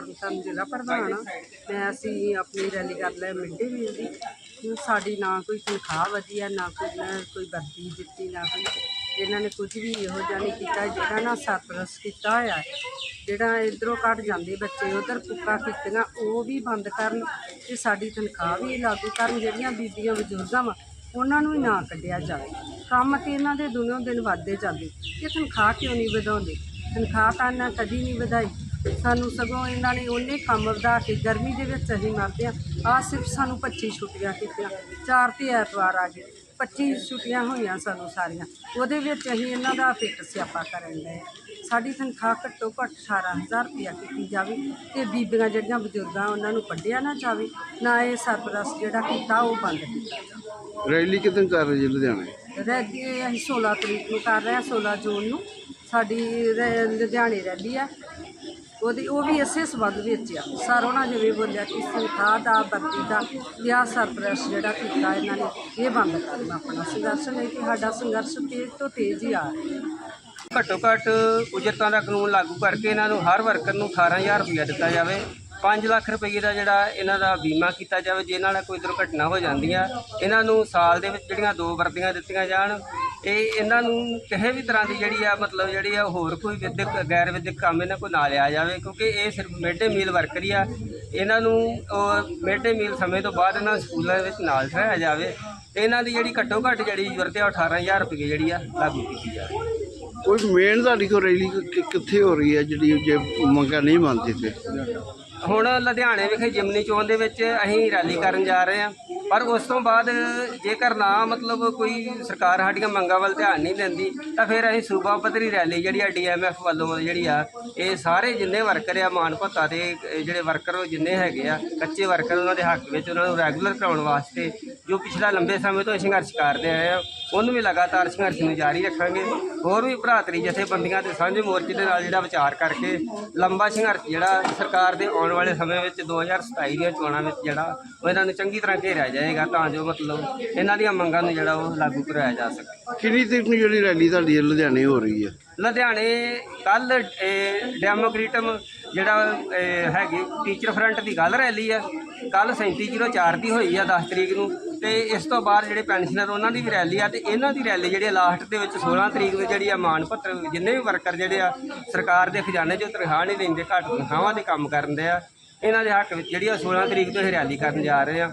ਕਿਸਾਨ ਜ਼ਿਲ੍ਹਾ ਪ੍ਰਧਾਨ ਆ। ਮੈਂ ਅਸੀਂ ਆਪਣੀ ਰੈਲੀ ਕਰ ਲਿਆ ਮਿੱਡੇ ਮੀਲ ਦੀ। ਹੁਣ ਸਾਡੀ ਨਾ ਕੋਈ ਤਨਖਾਹ ਵਧੀਆ ਨਾ ਕੋਈ ਨਾ ਕੋਈ ਵਰਦੀ ਦਿੱਤੀ, ਨਾ ਕੋਈ। ਇਹਨਾਂ ਨੇ ਕੁਝ ਵੀ ਇਹੋ ਜਿਹਾ ਨਹੀਂ ਕੀਤਾ, ਜਿਹੜਾ ਨਾ ਸਰਪ੍ਰਸ ਕੀਤਾ ਹੋਇਆ ਹੈ। ਜਿਹੜਾ ਇਧਰੋਂ ਕੱਢ ਜਾਂਦੇ ਬੱਚੇ, ਉਧਰ ਕੁੱਕਾ ਕੀਤੀਆਂ ਉਹ ਵੀ ਬੰਦ ਕਰਨ ਤੇ ਸਾਡੀ ਤਨਖਾਹ ਵੀ ਲਾਗੂ ਕਰਨ ਜਿਹੜੀਆਂ ਬੀਬੀਆਂ ਬਜ਼ੁਰਗਾਂ ਵਾ, ਉਹਨਾਂ ਨੂੰ ਹੀ ਨਾ ਕੱਢਿਆ ਜਾਵੇ। ਕੰਮ ਤੇ ਇਹਨਾਂ ਦੇ ਦਿਨੋਂ ਦਿਨ ਵੱਧਦੇ ਜਾਂਦੇ। ਇਹ ਤਨਖਾਹ ਕਿਉਂ ਨਹੀਂ ਵਧਾਉਂਦੇ? ਤਨਖਾਹ ਤਾਂ ਇਹਨਾਂ ਕਦੀ ਨਹੀਂ ਵਧਾਈ। ਸਾਨੂੰ ਸਗੋਂ ਇਹਨਾਂ ਨੇ ਉਹਨੇ ਕੰਮ ਵਧਾ ਕੇ ਗਰਮੀ ਦੇ ਵਿੱਚ ਅਸੀਂ ਮਰਦੇ ਆ ਆ ਸਿਰਫ ਸਾਨੂੰ 25 ਛੁੱਟੀਆਂ ਕੀਤੀਆਂ। ਚਾਰ ਤੇ ਐਤਵਾਰ ਆ ਗਏ। 25 ਛੁੱਟੀਆਂ ਹੋਈਆਂ ਸਾਨੂੰ ਸਾਰੀਆਂ। ਉਹਦੇ ਵਿੱਚ ਅਸੀਂ ਇਹਨਾਂ ਦਾ ਫਿੱਟ ਸਿਆਪਾ ਕਰਨ ਲਏ ਸਾਡੀ ਤਨਖਾਹ ਘੱਟੋ ਘੱਟ 18000 ਰੁਪਇਆ ਕੀਤੀ ਜਾਵੇ ਤੇ ਬੀਬੀਆਂ ਜਿਹੜੀਆਂ ਬਜ਼ੁਰਗਾਂ ਉਹਨਾਂ ਨੂੰ ਕੱਢਿਆ ਨਾ ਜਾਵੇ ਨਾ ਇਹ ਸਰਪ੍ਰਸਤ ਜਿਹੜਾ ਕੀਤਾ ਉਹ ਬੰਦ ਕੀਤਾ ਜਾਵੇ। ਰੈਲੀ ਕਿਤੇ ਕਰ ਰਹੀ ਲੁਧਿਆਣੇ? ਰੈਲੀ ਅਸੀਂ 16 ਤਰੀਕ ਨੂੰ ਕਰ ਰਹੇ ਹਾਂ 16 ਜੂਨ ਨੂੰ। ਸਾਡੀ ਰ ਲੁਧਿਆਣੇ ਰੈਲੀ ਆ। ਉਹਦੀ, ਉਹ ਵੀ ਇਸੇ ਸੰਬੰਧ ਵਿੱਚ ਆ। ਸਰ ਉਹਨਾਂ ਜਿਵੇਂ ਬੋਲਿਆ ਕਿ ਤਨਖਾਹ ਦਾ ਵਰਤੀ ਦਾ ਵਿਆਹ ਸਰਪ੍ਰਸਤ ਜਿਹੜਾ ਕੀਤਾ ਇਹਨਾਂ ਨੇ, ਇਹ ਬੰਦ ਕਰਨਾ ਆਪਣਾ ਸੰਘਰਸ਼ ਨਹੀਂ ਕਿ ਸਾਡਾ ਸੰਘਰਸ਼ ਤੇਜ਼ ਤੋਂ ਤੇਜ਼ ਹੀ ਆ ਰਿਹਾ। ਘੱਟੋ ਘੱਟ ਉਜਰਤਾਂ ਦਾ ਕਾਨੂੰਨ ਲਾਗੂ ਕਰਕੇ ਇਹਨਾਂ ਨੂੰ ਹਰ ਵਰਕਰ ਨੂੰ 18000 ਰੁਪਇਆ ਦਿੱਤਾ ਜਾਵੇ। 5 ਲੱਖ ਰੁਪਏ ਦਾ ਜਿਹੜਾ ਇਹਨਾਂ ਦਾ ਬੀਮਾ ਕੀਤਾ ਜਾਵੇ, ਜੇ ਇਹਨਾਂ ਨਾਲ ਕੋਈ ਦੁਰਘਟਨਾ ਹੋ ਜਾਂਦੀ ਆ, ਇਹਨਾਂ ਨੂੰ ਸਾਲ ਦੇ ਵਿੱਚ ਜਿਹੜੀਆਂ ਦੋ ਵਰਦੀਆਂ ਦਿੱਤੀਆਂ ਜਾਣ ਇਹ ਇਹਨਾਂ ਨੂੰ ਕਿਸੇ ਵੀ ਤਰ੍ਹਾਂ ਦੀ ਜਿਹੜੀ ਆ, ਮਤਲਬ ਜਿਹੜੀ ਆ, ਹੋਰ ਕੋਈ ਵਿਦਿਅਕ, ਗੈਰ ਵਿਦਿਅਕ ਕੰਮ ਇਹਨਾਂ ਕੋਲ ਨਾ ਲਿਆ ਜਾਵੇ, ਕਿਉਂਕਿ ਇਹ ਸਿਰਫ ਮਿਡ ਡੇ ਮੀਲ ਵਰਕਰ ਹੀ ਆ। ਇਹਨਾਂ ਨੂੰ ਮਿਡ ਡੇ ਮੀਲ ਸਮੇਂ ਤੋਂ ਬਾਅਦ ਇਹਨਾਂ ਨੂੰ ਸਕੂਲਾਂ ਵਿੱਚ ਨਾਲ ਠਹਿਰਾਇਆ ਜਾਵੇ ਤੇ ਇਹਨਾਂ ਦੀ ਜਿਹੜੀ ਘੱਟੋ ਘੱਟ ਜਿਹੜੀ ਜ਼ਰੂਰਤ ਆ ਉਹ 18000 ਰੁਪਏ ਜਿਹੜੀ ਆ, ਲਾਗੂ ਕੀਤੀ ਜਾਵੇ। ਕੋਈ ਮੇਨ ਤੁਹਾਡੀ ਕੋ ਰੈਲੀ ਕਿੱਥੇ ਹੋ ਰਹੀ ਹੈ ਜਿਹੜੀ ਜੇ ਮੰਗਾਂ ਨਹੀਂ ਮੰਨਦੀ ਤੇ? ਹੁਣ ਲੁਧਿਆਣੇ ਵਿਖੇ ਜਿਮਨੀ ਚੋਣ ਦੇ ਵਿੱਚ ਅਸੀਂ ਰੈਲੀ ਕਰਨ ਜਾ ਰਹੇ ਹਾਂ। ਪਰ ਉਸ ਤੋਂ ਬਾਅਦ ਜੇਕਰ ਨਾ ਮਤਲਬ ਕੋਈ ਸਰਕਾਰ ਸਾਡੀਆਂ ਮੰਗਾਂ ਵੱਲ ਧਿਆਨ ਨਹੀਂ ਦਿੰਦੀ, ਤਾਂ ਫਿਰ ਅਸੀਂ ਸੂਬਾ ਪੱਧਰੀ ਰੈਲੀ ਜਿਹੜੀ ਆ ਡੀਐਮਐਫ ਵੱਲੋਂ ਜਿਹੜੀ ਆ, ਇਹ ਸਾਰੇ ਜਿੰਨੇ ਵਰਕਰ ਆ, ਮਾਨ ਭੱਤਾ ਦੇ ਜਿਹੜੇ ਵਰਕਰ ਉਹ ਜਿੰਨੇ ਹੈਗੇ ਆ, ਕੱਚੇ ਵਰਕਰ ਉਹਨਾਂ ਦੇ ਹੱਕ ਵਿੱਚ ਉਹਨਾਂ ਨੂੰ ਰੈਗੂਲਰ ਕਰਾਉਣ ਵਾਸਤੇ ਜੋ ਪਿਛਲਾ ਲੰਬੇ ਸਮੇਂ ਤੋਂ ਸੰਘਰਸ਼ ਕਰਦੇ ਆਏ ਆ ਉਹਨੂੰ ਵੀ ਲਗਾਤਾਰ ਸੰਘਰਸ਼ ਨੂੰ ਜਾਰੀ ਰੱਖਾਂਗੇ। ਹੋਰ ਵੀ ਭਰਾਤਰੀ ਜਥੇਬੰਦੀਆਂ ਤੇ ਸਾਂਝੇ ਮੋਰਚੇ ਦੇ ਨਾਲ ਜਿਹੜਾ ਵਿਚਾਰ ਕਰਕੇ ਲੰਬਾ ਸੰਘਰਸ਼ ਜਿਹੜਾ ਸਰਕਾਰ ਦੇ ਆਉਣ ਵਾਲੇ ਸਮੇਂ ਵਿੱਚ 2027 ਦੀਆਂ ਚੋਣਾਂ ਵਿੱਚ ਜਿਹੜਾ ਉਹ ਇਹਨਾਂ ਨੂੰ ਚੰਗੀ ਤਰ੍ਹਾਂ ਘੇਰਿਆ ਜਾਏਗਾ ਤਾਂ ਜੋ ਮਤਲਬ ਇਹਨਾਂ ਦੀਆਂ ਮੰਗਾਂ ਨੂੰ ਜਿਹੜਾ ਉਹ ਲਾਗੂ ਕਰਾਇਆ ਜਾ ਸਕੇ। ਕਿੰਨੀ ਤਰੀਕ ਨੂੰ ਜਿਹੜੀ ਰੈਲੀ ਤੁਹਾਡੀ ਲੁਧਿਆਣੇ ਹੋ ਰਹੀ ਹੈ। ਲੁਧਿਆਣੇ ਕੱਲ ਡੈਮੋਕ੍ਰੇਟਮ ਜਿਹੜਾ ਹੈਗੀ ਟੀਚਰ ਫਰੰਟ ਦੀ ਗੱਲ ਰੈਲੀ ਆ ਕੱਲ 3704 ਦੀ ਹੋਈ ਆ 10 ਤਰੀਕ ਨੂੰ। ਤੇ ਇਸ ਤੋਂ ਬਾਅਦ ਜਿਹੜੇ ਪੈਨਸ਼ਨਰ, ਉਹਨਾਂ ਦੀ ਵੀ ਰੈਲੀ ਆ ਤੇ ਇਹਨਾਂ ਦੀ ਰੈਲੀ ਜਿਹੜੀ ਲਾਸਟ ਦੇ ਵਿੱਚ 16 ਤਰੀਕ ਨੂੰ ਜਿਹੜੀ ਆ ਮਾਨ ਪੱਤਰ ਜਿੰਨੇ ਵੀ ਵਰਕਰ ਜਿਹੜੇ ਆ, ਸਰਕਾਰ ਦੇ ਖਜ਼ਾਨੇ 'ਚੋਂ ਤਨਖਾਹ ਨਹੀਂ ਲੈਂਦੇ ਘੱਟ ਤਨਖਾਹਾਂ ਦੇ ਕੰਮ ਕਰਨ ਦੇ ਆ। ਇਹਨਾਂ ਦੇ ਹੱਕ ਵਿੱਚ ਜਿਹੜੀ ਆ 16 ਤਰੀਕ ਤੋਂ ਇਹ ਰੈਲੀ ਕਰਨ ਜਾ ਰਹੇ ਆ।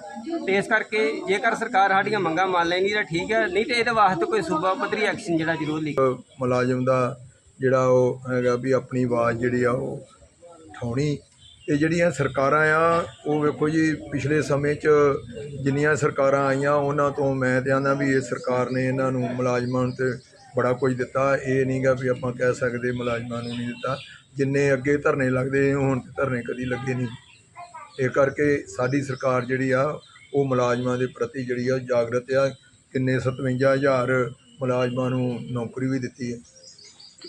ਤੇ ਇਸ ਕਰਕੇ ਜੇਕਰ ਸਰਕਾਰ ਸਾਡੀਆਂ ਮੰਗਾਂ ਮੰਨ ਲੈਂਦੀ ਤਾਂ ਠੀਕ ਹੈ ਨਹੀਂ ਤੇ ਇਹਦੇ ਵਾਸਤੇ ਕੋਈ ਸੂਬਾ ਪੱਧਰੀ ਐਕਸ਼ਨ ਜਿਹੜਾ ਜ਼ਰੂਰ ਲਿਖ ਮੁਲਾਜ਼ਮ ਦਾ ਜਿਹੜਾ ਉਹ ਹੈਗਾ ਵੀ ਆਪਣੀ ਆਵਾਜ਼ ਜਿਹੜੀ ਆ ਉਹ ਉਠਾਉਣੀ ਇਹ ਜਿਹੜੀਆਂ ਸਰਕਾਰਾਂ ਆ, ਉਹ ਵੇਖੋ ਜੀ, ਪਿਛਲੇ ਸਮੇਂ 'ਚ ਜਿੰਨੀਆਂ ਸਰਕਾਰਾਂ ਆਈਆਂ, ਉਹਨਾਂ ਤੋਂ ਮੈਂ ਤੇ ਆਂਦਾ ਵੀ ਇਹ ਸਰਕਾਰ ਨੇ ਇਹਨਾਂ ਨੂੰ ਮੁਲਾਜ਼ਮਾਂ ਨੂੰ ਤੇ ਬੜਾ ਕੁਝ ਦਿੱਤਾ। ਇਹ ਨਹੀਂਗਾ ਵੀ ਆਪਾਂ ਕਹਿ ਸਕਦੇ ਮੁਲਾਜ਼ਮਾਂ ਨੂੰ ਨਹੀਂ ਦਿੱਤਾ। ਜਿੰਨੇ ਅੱਗੇ ਧਰਨੇ ਲੱਗਦੇ, ਹੁਣ ਤੇ ਧਰਨੇ ਕਦੀ ਲੱਗੇ ਨਹੀਂ। ਇਹ ਕਰਕੇ ਸਾਡੀ ਸਰਕਾਰ ਜਿਹੜੀ ਆ, ਉਹ ਮੁਲਾਜ਼ਮਾਂ ਦੇ ਪ੍ਰਤੀ ਜਿਹੜੀ ਆ, ਜਾਗਰਤ ਆ। ਕਿੰਨੇ 57000 ਮੁਲਾਜ਼ਮਾਂ ਨੂੰ ਨੌਕਰੀ ਵੀ ਦਿੱਤੀ ਹੈ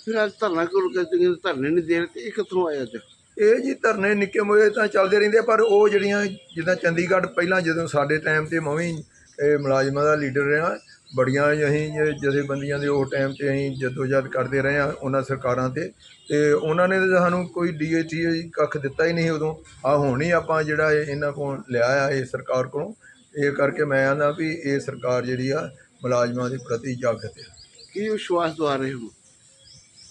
ਫਿਰ ਅੱਜ ਧਰਨਾ ਕੋਲ ਕਹਿੰਦੇ ਧਰਨੇ ਨਹੀਂ ਦੇਣ ਤੇ ਇਹ ਕਿੱਥੋਂ ਆਇਆ ਅੱਜ? ਇਹ ਜੀ ਧਰਨੇ ਨਿੱਕੇ ਮੋਏ ਤਾਂ ਚੱਲਦੇ ਰਹਿੰਦੇ ਆ, ਪਰ ਉਹ ਜਿਹੜੀਆਂ ਜਿੱਦਾਂ ਚੰਡੀਗੜ੍ਹ ਪਹਿਲਾਂ ਜਦੋਂ ਸਾਡੇ ਟਾਈਮ ਤੇ ਮੈਂ ਵੀ ਇਹ ਮੁਲਾਜ਼ਮਾਂ ਦਾ ਲੀਡਰ ਰਿਹਾ ਬੜੀਆਂ ਅਸੀਂ ਜਥੇਬੰਦੀਆਂ ਦੇ ਉਹ ਟਾਈਮ ਤੇ ਅਸੀਂ ਜਦੋਜਹਦ ਕਰਦੇ ਰਹੇ ਆ ਉਹਨਾਂ ਸਰਕਾਰਾਂ ਤੇ ਤੇ ਉਹਨਾਂ ਨੇ ਤਾਂ ਸਾਨੂੰ ਕੋਈ ਡੀਏਟੀ ਕੱਖ ਦਿੱਤਾ ਹੀ ਨਹੀਂ ਉਦੋਂ। ਆ ਹੁਣ ਹੀ ਆਪਾਂ ਜਿਹੜਾ ਇਹਨਾਂ ਕੋਲ ਲਿਆ ਆ ਇਹ ਸਰਕਾਰ ਕੋਲੋਂ ਇਹ ਕਰਕੇ ਮੈਂ ਆਂਦਾ ਵੀ ਇਹ ਸਰਕਾਰ ਜਿਹੜੀ ਆ ਮੁਲਾਜ਼ਮਾਂ ਦੇ ਪ੍ਰਤੀ ਜਾਗਤ ਹੈ ਕੀ ਵਿਸ਼ਵਾਸ ਦਵਾ ਰਹੇ ਹੋ?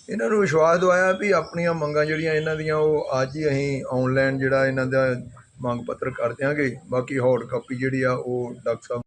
ਇਹਨਾਂ ਨੂੰ ਵਿਸ਼ਵਾਸ ਦਵਾਇਆ ਵੀ ਆਪਣੀਆਂ ਮੰਗਾਂ ਜਿਹੜੀਆਂ ਇਹਨਾਂ ਦੀਆਂ, ਉਹ ਅੱਜ ਹੀ ਅਸੀਂ ਆਨਲਾਈਨ ਜਿਹੜਾ ਇਹਨਾਂ ਦਾ ਮੰਗ ਪੱਤਰ ਕਰ ਦਿਆਂਗੇ। ਬਾਕੀ ਹੌਟ ਕਾਪੀ ਜਿਹੜੀ ਆ, ਉਹ ਡਾਕਟਰ ਸਾਹਿਬ